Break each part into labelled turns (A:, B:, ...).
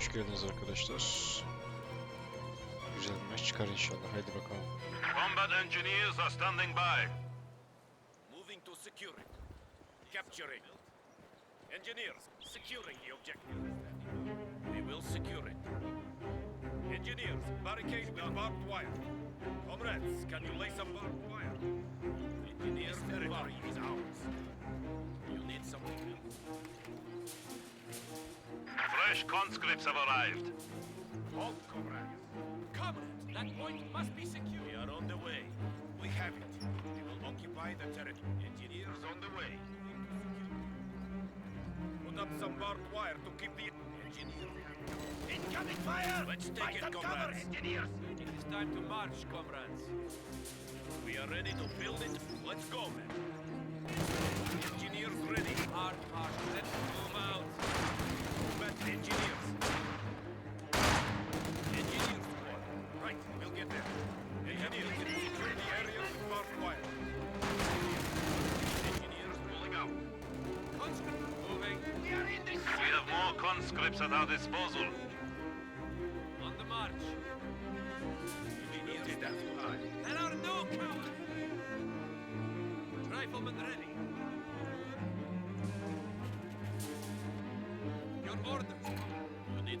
A: Hoş geldiniz arkadaşlar. Güzel bir maç çıkar inşallah. Haydi bakalım.
B: Combat engineers are standing by.
C: Moving to secure it. Capturing. Engineers, securing the objective. We will secure it. Engineers, barricade with barbed wire. Comrades, can you lay some barbed wire? Engineers, territory is ours. You need something else?
B: Fresh conscripts have arrived.
C: Halt, comrades. Comrades, that point must be secure. We are on the way. We have it. We will occupy the territory. Engineers on the way. Put up some barbed wire to keep the engineer. Incoming fire! Let's take it, comrades. engineers. It is time to march, comrades. We are ready to build it. Let's go, men. Engineers ready. Hard march. Let's move out. Engineers. Engineers squad. Right, we'll get there. Engineers, secure the area with barbed wire. Engineers out. Moving. We are in.
B: We have more conscripts at our disposal.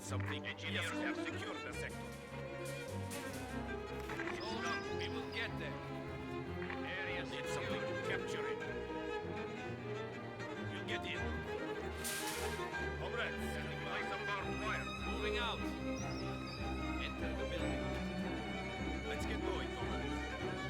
C: You something. Engineers have secured the sector. Hold up. We will get there. Area need something. Capture it. We'll get in. Comrades, lay some barbed wire. Moving out. Enter the building. Let's get going, comrades.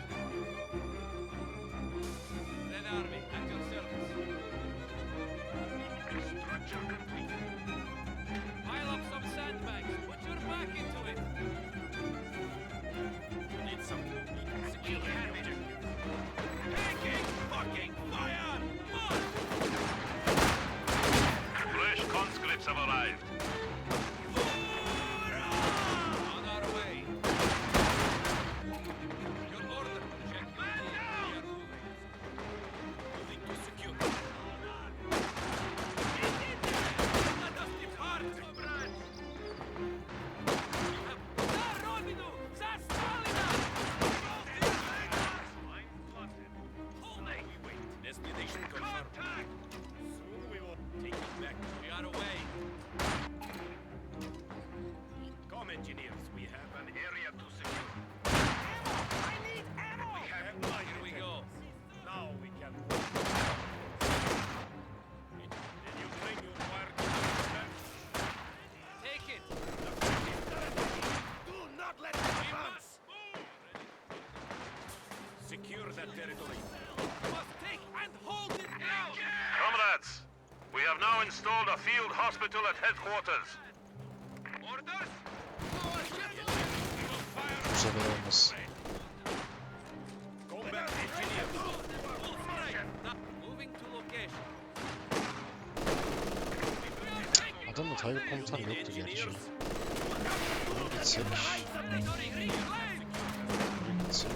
B: Have
C: now
B: installed a field hospital at headquarters.
C: Orders?
A: Bu sefer olmaz. Adamda Tiger komutan yoktu gerçi. Gitsek. Gitsek.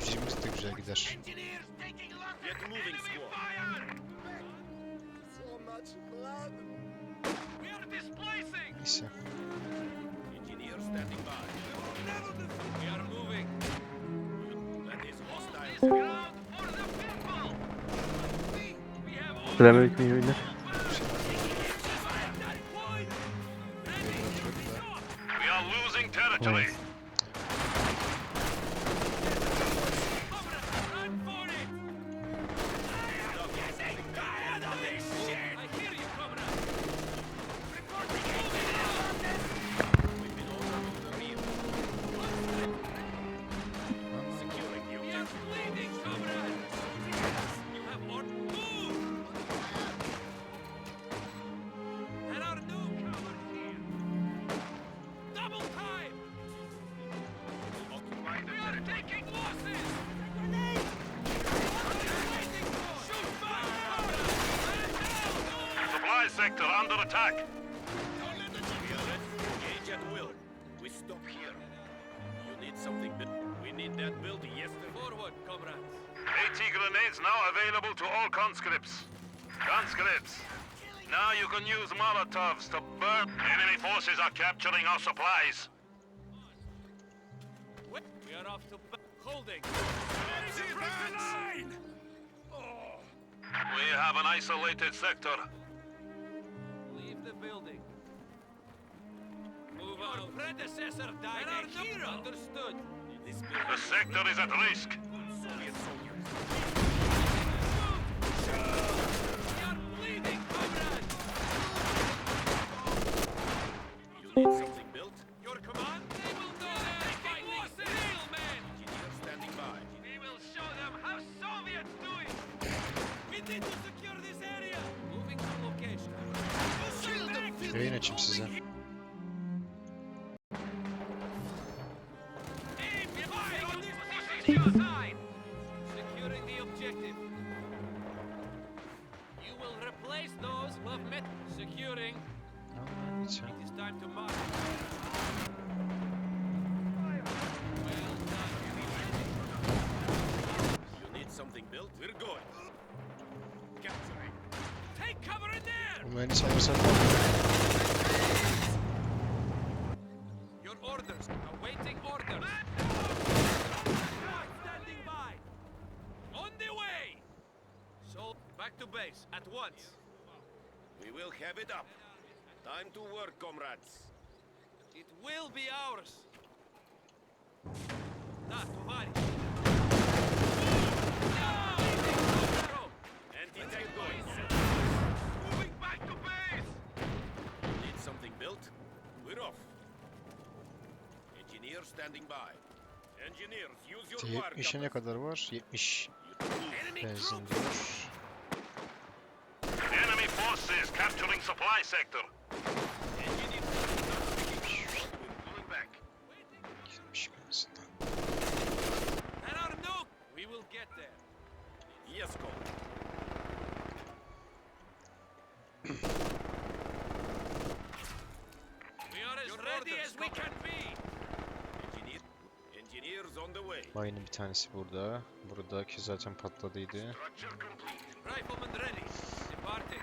A: 120 de güzel gider. a.
C: Engineer standing by. We are moving. That is hostile. We
B: are losing territory.
C: Something that we need that building yesterday. Forward, comrades.
B: AT grenades now available to all conscripts.
D: Conscripts, now you can use Molotovs to burn. Enemy forces are capturing our supplies.
B: We are off to ba- holding.
D: We have an isolated sector.
B: Leave the building. Move Your predecessor died a hero. Understood. This building.
D: The sector is at risk.
B: Soviet soldiers. You're back to base at once. We will have it up. Time to work, comrades. It will be ours. Da, товарищ. Anti-tank going. Moving back to base. Need something built? We're off. Engineer standing by. Engineers, use your
A: T
B: wire
A: 70'e ne
B: cutters.
A: kadar var? 70
B: Enemy
A: benzin
B: troops!
A: diyor.
D: Forces capturing supply sector.
B: Pulling back.
A: 70 benzin.
B: There are no. We will get there. Yes, comrade. we are as ready as we can be. Engineer, engineers on the way.
A: Mayının bir tanesi burada. Buradaki zaten patladıydı.
B: Rifleman ready. Departing.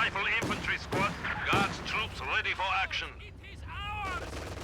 D: Rifle Infantry
B: Squad,
D: Guards troops ready
B: for action. It
D: is ours!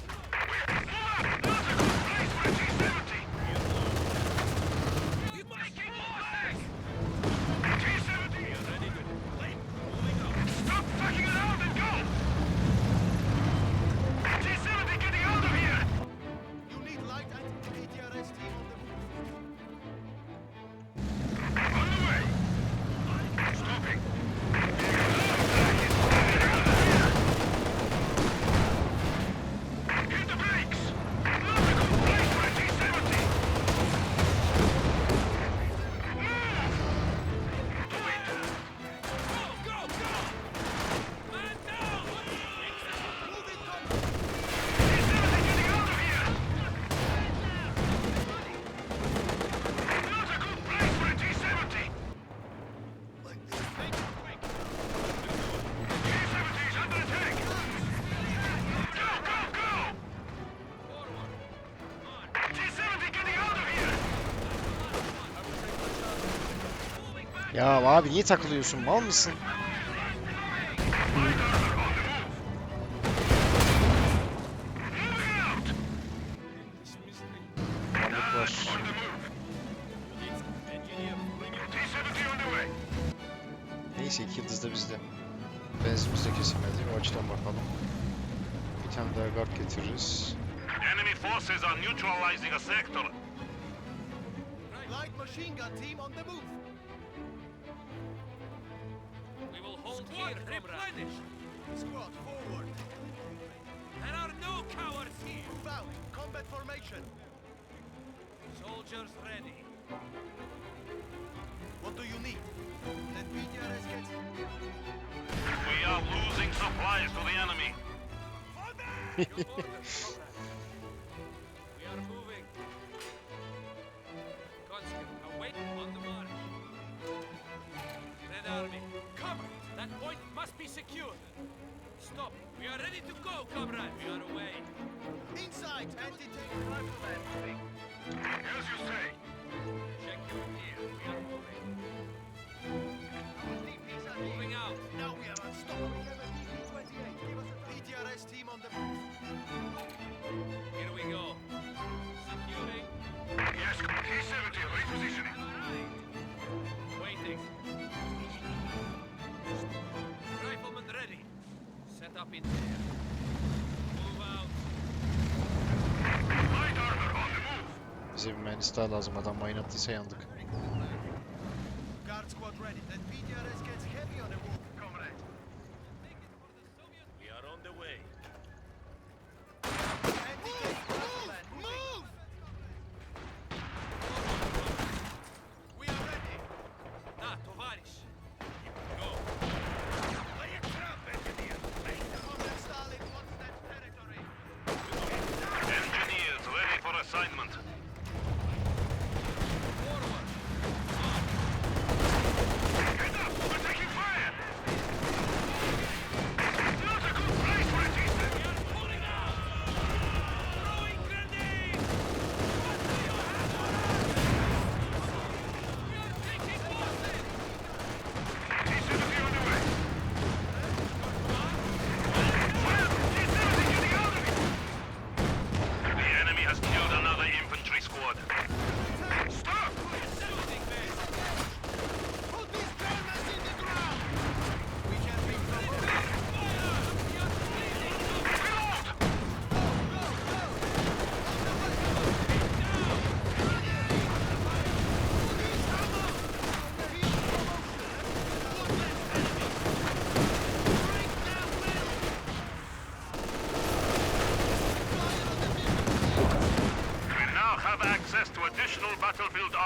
E: Ya abi niye takılıyorsun? Mal mısın? Neyse iki yıldız da bizde. Benzinimiz de kesilmedi. O açıdan bakalım. Bir tane daha guard getiririz.
D: Enemy forces are neutralizing a sector.
F: Light machine gun team on the move.
B: We will hold Squad, here, replenish!
F: Squad, forward!
B: There are no cowards here!
F: Move out! Combat formation!
B: Soldiers ready.
F: What do you need? Let me gets...
D: We are losing supplies to the enemy!
B: Battery secure. Stop. We are ready to go, comrade. We are away.
F: Inside. Anti-tank rifleman.
D: As you say.
B: Check your gear. We are moving.
E: Bize bir mühendis daha lazım. Adam mine attıysa yandık.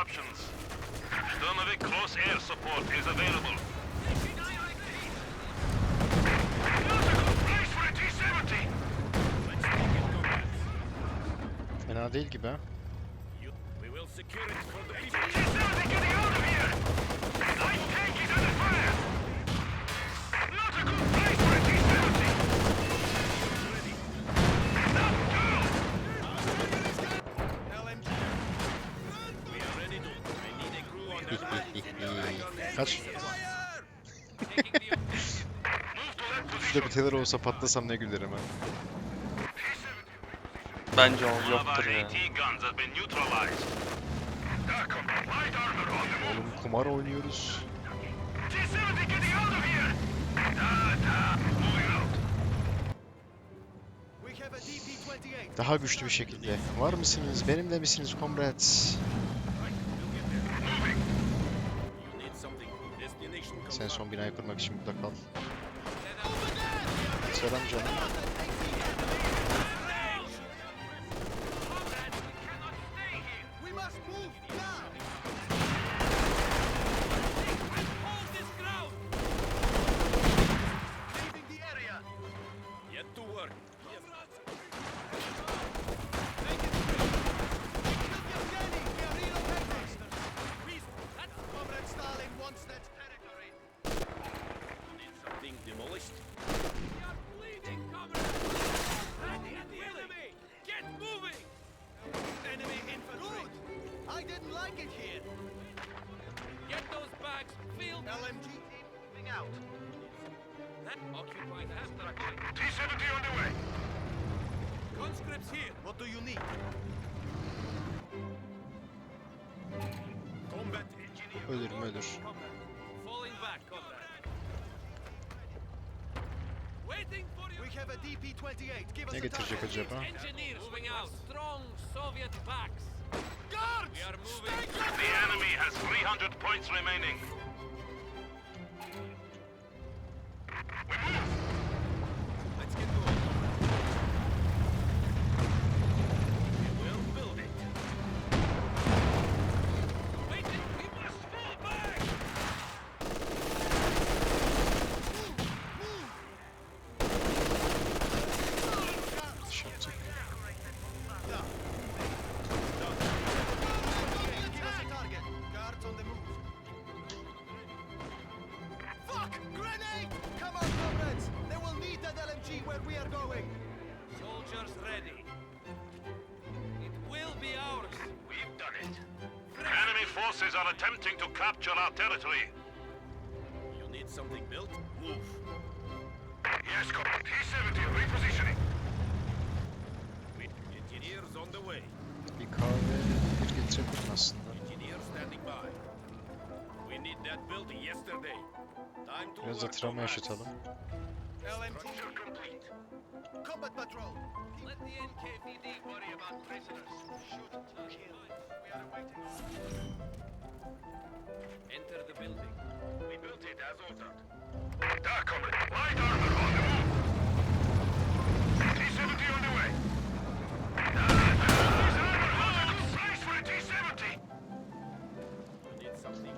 D: options. Sternovic close air support is available.
E: Fena değil gibi ha. Kaç? Şurada biteler olsa patlasam ne gülerim ha.
G: Bence o yoktur ya.
E: Oğlum kumar oynuyoruz. Daha güçlü bir şekilde. Var mısınız? Benimle misiniz
B: komrad?
E: En son binayı kurmak için burada kal. Selam canım.
D: T-70 on the way.
B: Conscripts here.
E: What do you need?
B: Combat engineer.
A: Ölürüm ölür.
B: Falling back, combat. Waiting for you.
E: We have a DP-28. Give us a target.
A: acaba?
B: Engineer swing out. Strong Soviet backs.
E: Guards!
B: We are moving.
D: The enemy has 300 points remaining. attempting to capture our territory.
B: You need something built? Move.
D: Yes, Command. T-70 repositioning.
B: Engineers on the way.
A: Bir kahve bir getirebilirim aslında.
B: Engineers standing by. We need that built yesterday. Time to
A: Biraz da travma yaşatalım.
D: LMT. complete.
E: Combat patrol.
B: Let the NKVD worry about prisoners. Shoot kill.
E: We are waiting.
B: Enter the building.
D: We built it as ordered. Dark comrade. Light armor on the move. T-70 on the way. There's armor. There's a good place for a T-70.
E: We need
B: something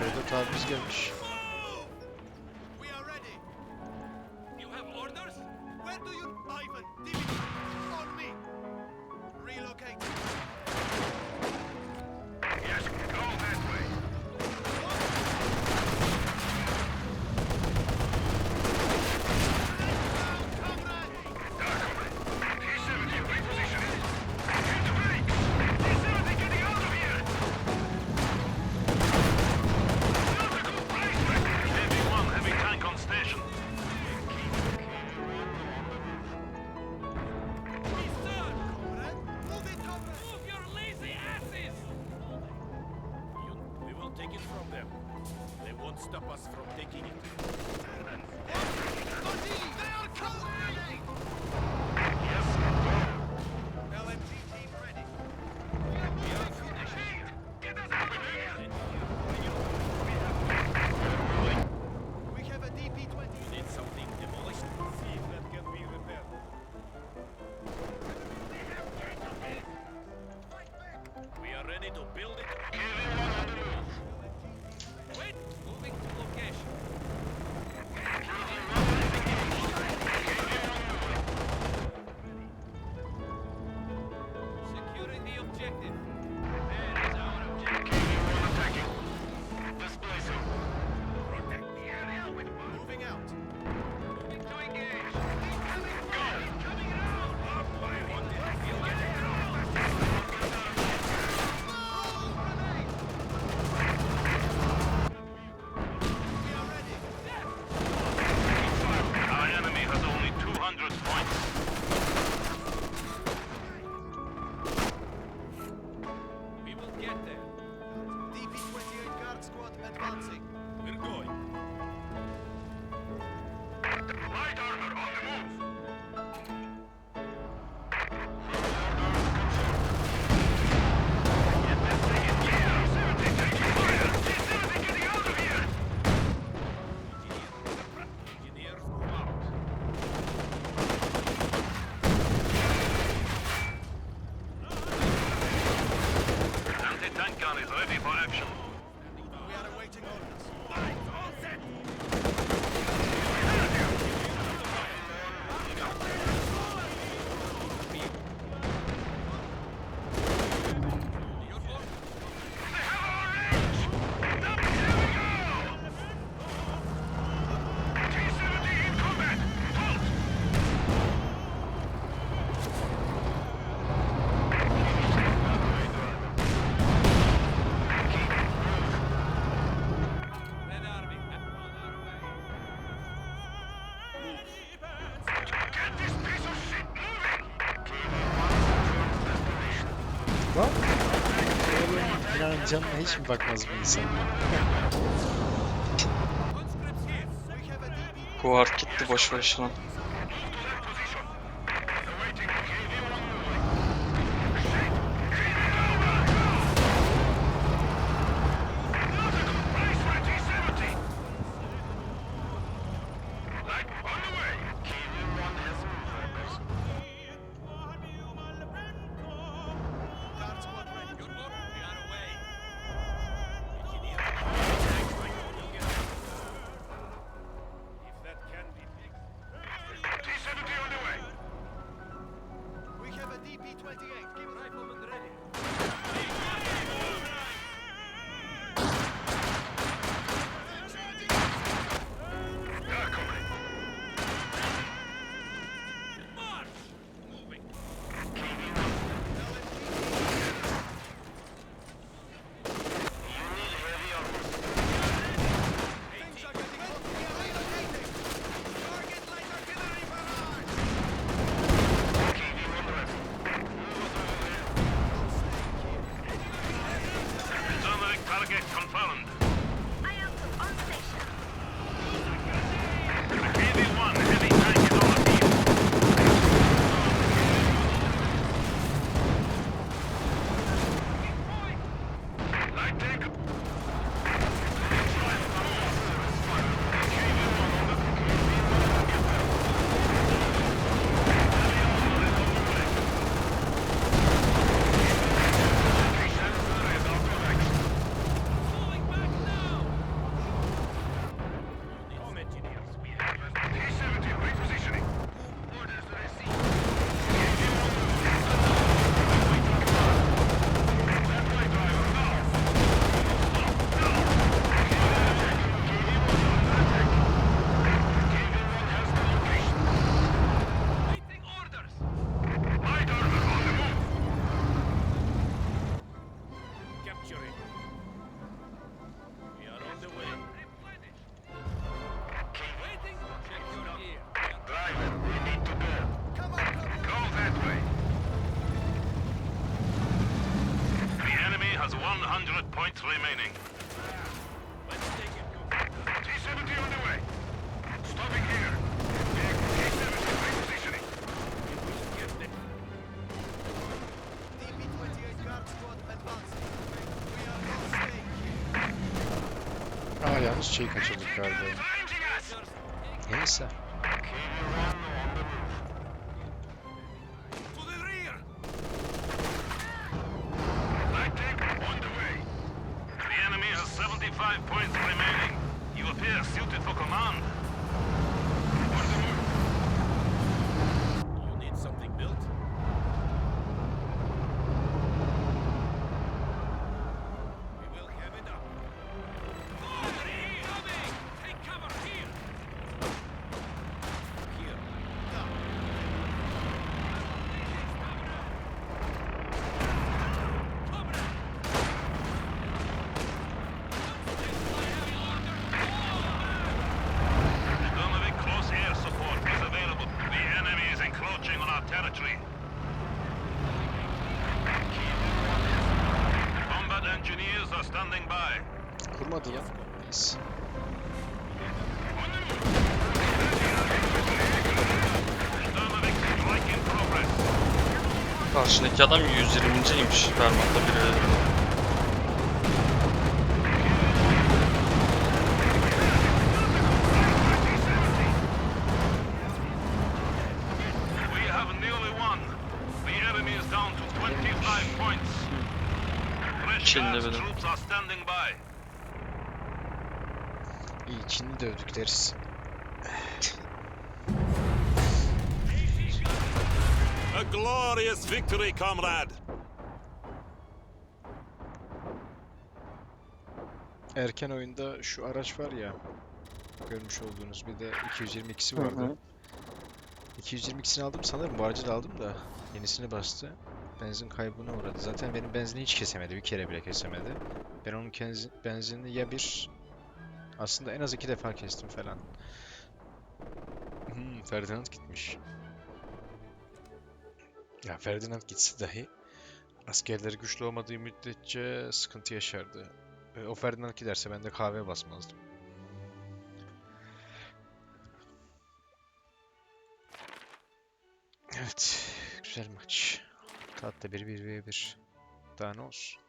B: Burada taciz gelmiş. Heyecanla hiç mi bakmaz bu insan?
G: Guard gitti boş ver
D: şuna.
B: Aa yalnız şeyi kaçırdık galiba. Neyse. Çıkmadı ya. Neyse.
G: Karşındaki adam 120. imiş. Fermat'ta biri.
A: Çin'i dövdük deriz.
D: A glorious victory, comrade.
A: Erken oyunda şu araç var ya. Görmüş olduğunuz bir de 222'si vardı. 222'sini aldım sanırım. Bu aracı da aldım da yenisini bastı. Benzin kaybına uğradı. Zaten benim benzini hiç kesemedi. Bir kere bile kesemedi. Ben onun benzinini ya bir aslında en az iki defa kestim falan. Hmm, Ferdinand gitmiş. Ya Ferdinand gitse dahi askerleri güçlü olmadığı müddetçe sıkıntı yaşardı. E, O Ferdinand giderse ben de kahve basmazdım. Evet, güzel maç. Tatlı bir 1v1. Daha ne olsun?